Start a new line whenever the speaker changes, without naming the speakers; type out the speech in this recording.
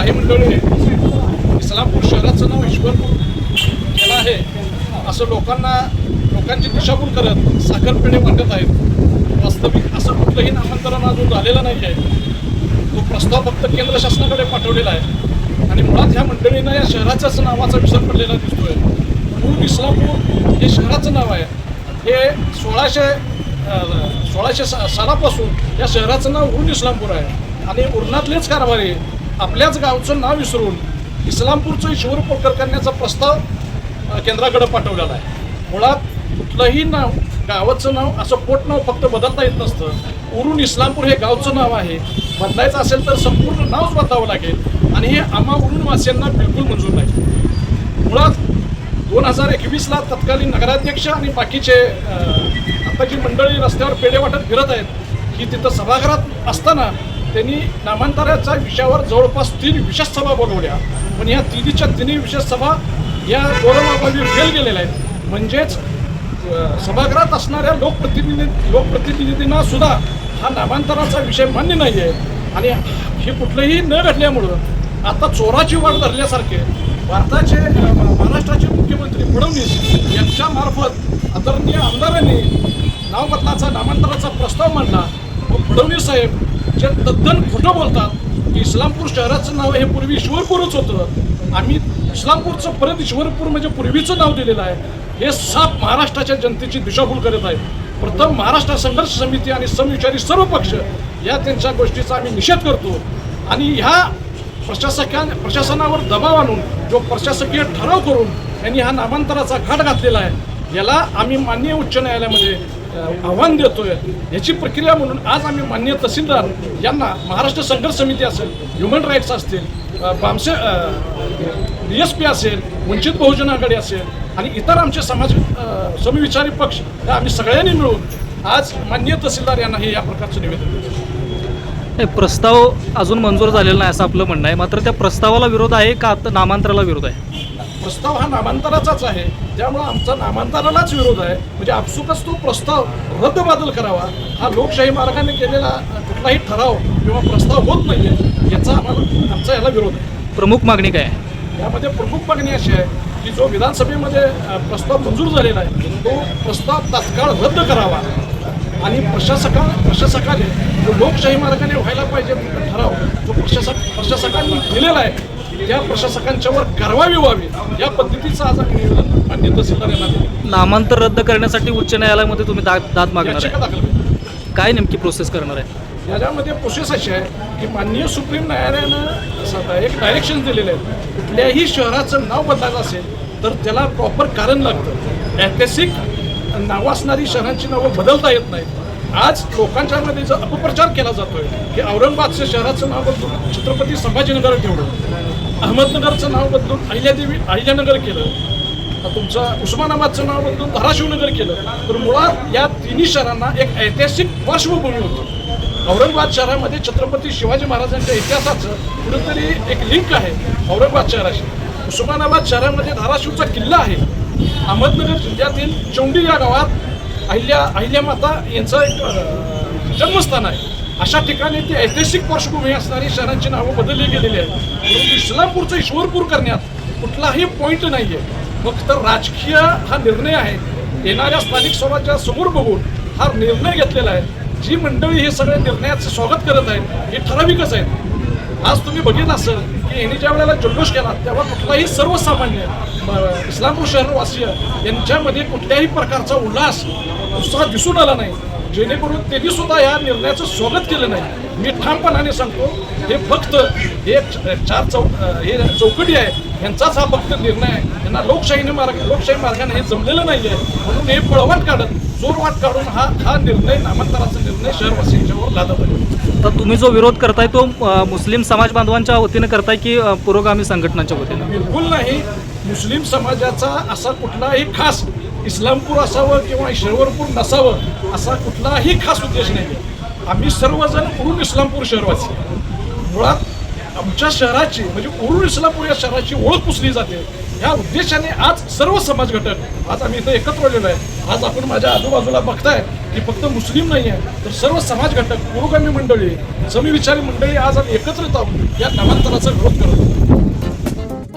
काही मंडळी इस्लामपूर शहराचं नाव ईश्वरपूर केलं आहे. असं लोकांना लोकांची दिशाभूल करत साखरपेढे वाटत आहेत. वास्तविक असं कुठलंही नामांतरण अजून झालेलं नाही आहे. तो प्रस्ताव फक्त केंद्र शासनाकडे पाठवलेला आहे. आणि मुळात ह्या मंडळींना या शहराच्याच नावाचा विसर पडलेला दिसतोय. मूळ इस्लामपूर हे शहराचं नाव आहे. हे सोळाशे सोळाशे सा सालापासून या शहराचं नाव उरण इस्लामपूर आहे. आणि उरणातलेच कारभारी आपल्याच गावचं नाव विसरून इस्लामपूरचं ईश्वरपूरकर करण्याचा प्रस्ताव केंद्राकडे पाठवलेला आहे. मुळात कुठलंही नाव गावाचं नाव असं पोट नाव फक्त बदलता येत नसतं. उरून इस्लामपूर हे गावचं नाव आहे. बदलायचं असेल तर संपूर्ण नावच बदलावं लागेल आणि हे आम्हा उरून वासियांना बिलकुल मंजूर नाही. मुळात दोन हजार एकवीसला तत्कालीन नगराध्यक्ष आणि बाकीचे आता जी मंडळी रस्त्यावर पेढे वाटत फिरत आहेत. की तिथं सभागृहात असताना त्यांनी नामांतराच्या विषयावर जवळपास तीन विशेष सभा बोलवल्या. पण या तिन्हीच्या तिन्ही विशेष सभा या गौरवाभावी फेल गेलेल्या आहेत. म्हणजेच सभागृहात असणाऱ्या लोकप्रतिनिधी लोकप्रतिनिधींना सुद्धा हा नामांतराचा विषय मान्य नाही आहे आणि हे कुठलंही न घडल्यामुळं आता चोराची वाट धरल्यासारखे भारताचे महाराष्ट्राचे मुख्यमंत्री फडणवीस यांच्या मार्फत आदरणीय आमदारांनी नाव बदलाचा नामांतराचा प्रस्ताव मांडला. व फडणवीस साहेब जे तद्दन खोटं बोलतात की इस्लामपूर शहराचं नाव हे पूर्वी ईश्वरपूरच होतं. आम्ही इस्लामपूरचं परत ईश्वरपूर म्हणजे पूर्वीचं नाव दिलेलं आहे. हे साप महाराष्ट्राच्या जनतेची दिशाभूल करत आहेत. प्रथम महाराष्ट्र संघर्ष समिती आणि समविचारी सर्व पक्ष या त्यांच्या गोष्टीचा आम्ही निषेध करतो. आणि ह्या प्रशासका प्रशासनावर दबाव आणून जो प्रशासकीय ठराव करून यांनी हा नामांतराचा घाट घातलेला आहे. याला आम्ही माननीय उच्च न्यायालयामध्ये आव्हान देतोय. याची प्रक्रिया म्हणून आज आम्ही माननीय तहसीलदार यांना महाराष्ट्र संघर्ष समिती असेल ह्युमन राईट्स असतील बामसे डी एस पी असेल वंचित बहुजन आघाडी असेल आणि इतर आमचे समाज समविचारी पक्ष या आम्ही सगळ्यांनी मिळून आज माननीय तहसीलदार यांना हे या प्रकारचं निवेदन देतो
प्रस्ताव अजून मंजूर झालेला नाही असं आपलं म्हणणं आहे. मात्र त्या प्रस्तावाला विरोध आहे का? आता नामांतराला विरोध आहे?
प्रस्ताव हा नामांतराचाच आहे. त्यामुळे आमचा नामांतरालाच विरोध आहे. म्हणजे आपसुकच तो प्रस्ताव रद्दबादल करावा. हा लोकशाही मार्गाने केलेला कुठलाही ठराव किंवा प्रस्ताव होत नाही याचा आम्हाला आमचा याला विरोध आहे.
प्रमुख मागणी काय आहे?
यामध्ये प्रमुख मागणी अशी आहे की जो विधानसभेमध्ये प्रस्ताव मंजूर झालेला आहे तो प्रस्ताव तात्काळ रद्द करावा. आणि प्रशासका प्रशासकाने जो लोकशाही मार्गाने व्हायला पाहिजे ठराव जो प्रशासक प्रशासकांनी दिलेला आहे त्या प्रशासकांच्यावर कारवाई व्हावी या पद्धतीचं आज आम्ही निवेदन मान्य तहसीलदार यांना दिलं.
नामांतर रद्द करण्यासाठी उच्च न्यायालयामध्ये तुम्ही दाद दाद मागणार
याचिका
आहे.
दाखल केली.
काय नेमकी प्रोसेस करणार आहे?
याच्यामध्ये प्रोसेस अशी आहे की माननीय सुप्रीम न्यायालयानं सध्या एक डायरेक्शन दिलेलं आहे कुठल्याही शहराचं नाव बदलायचं असेल तर त्याला प्रॉपर कारण लागतं. ऐतिहासिक नावं असणारी शहरांची नावं बदलता येत नाहीत. आज लोकांच्यामध्ये जो अपप्रचार केला जातोय की औरंगाबादचं शहराचं नाव बदलून छत्रपती संभाजीनगर ठेवलं. अहमदनगरचं नाव बदलून अहिल्यादेवी अहिल्यानगर केलं. तुमचं उस्मानाबादचं नाव बदलून धाराशिवनगर केलं. तर मुळात या तिन्ही शहरांना एक ऐतिहासिक पार्श्वभूमी होती. औरंगाबाद शहरामध्ये छत्रपती शिवाजी महाराजांच्या इतिहासाचं कुठंतरी एक लिंक आहे औरंगाबाद शहराशी. उस्मानाबाद शहरामध्ये धाराशिवचा किल्ला आहे. अहमदनगर जिल्ह्यातील चौंडी या गावात अहिल्या अहिल्यामाता यांचं एक जन्मस्थान आहे. अशा ठिकाणी ती ऐतिहासिक पार्श्वभूमी असणारी शहरांची नावं बदलली गेलेली आहेत. परंतु इस्लामपूरचं ईश्वरपूर करण्यात कुठलाही पॉईंट नाही आहे फक्त राजकीय हा निर्णय आहे. येणाऱ्या स्थानिक स्वराज्या समोर बघून हा निर्णय घेतलेला आहे. जी मंडळी हे सगळ्या निर्णयाचं स्वागत करत आहेत हे ठराविकच आहेत. आज तुम्ही बघितलं असेल की यांनी ज्या वेळेला जल्लोष केला तेव्हा कुठलाही सर्वसामान्य इस्लामपूर शहरवासीय यांच्यामध्ये कुठल्याही प्रकारचा उल्हास उत्साह दिसून आला नाही. जेणेकरून त्यांनी सुद्धा या निर्णयाचं स्वागत केलं नाही. मी ठामपणाने सांगतो हे फक्त हे चार चौ हे चौकटी आहे यांचाच हा फक्त निर्णय आहे. यांना लोकशाहीने मार्ग लोकशाही मार्गाने हे जमलेलं नाही आहे म्हणून हे पळवाट काढत जोरवाट काढून हा हा निर्णय नामांतराचा निर्णय शहरवासियांच्यावर लादत आहे.
तर तुम्ही जो विरोध करताय तो मुस्लिम समाज बांधवांच्या वतीने करताय की पुरोगामी संघटनांच्या वतीने?
बिलकुल नाही. मुस्लिम समाजाचा असा कुठलाही खास इस्लामपूर असावं किंवा ईश्वरपूर नसावं असा कुठलाही खास उद्देश नाही आम्ही सर्वजण उरून इस्लामपूर शहरवासी मुळात आमच्या शहराची म्हणजे उरुळ इस्लामपूर या शहराची ओळख पुसली जाते. या उद्देशाने आज सर्व समाज घटक आज आम्ही इथं एकत्र आलेलो आहे. आज आपण माझ्या आजूबाजूला बघताय की फक्त मुस्लिम नाही आहे तर सर्व समाज घटक पुरोगामी मंडळी समविचारी मंडळी आज आम्ही एकत्रित आहोत. या नामांतराचा विरोध करत आहोत.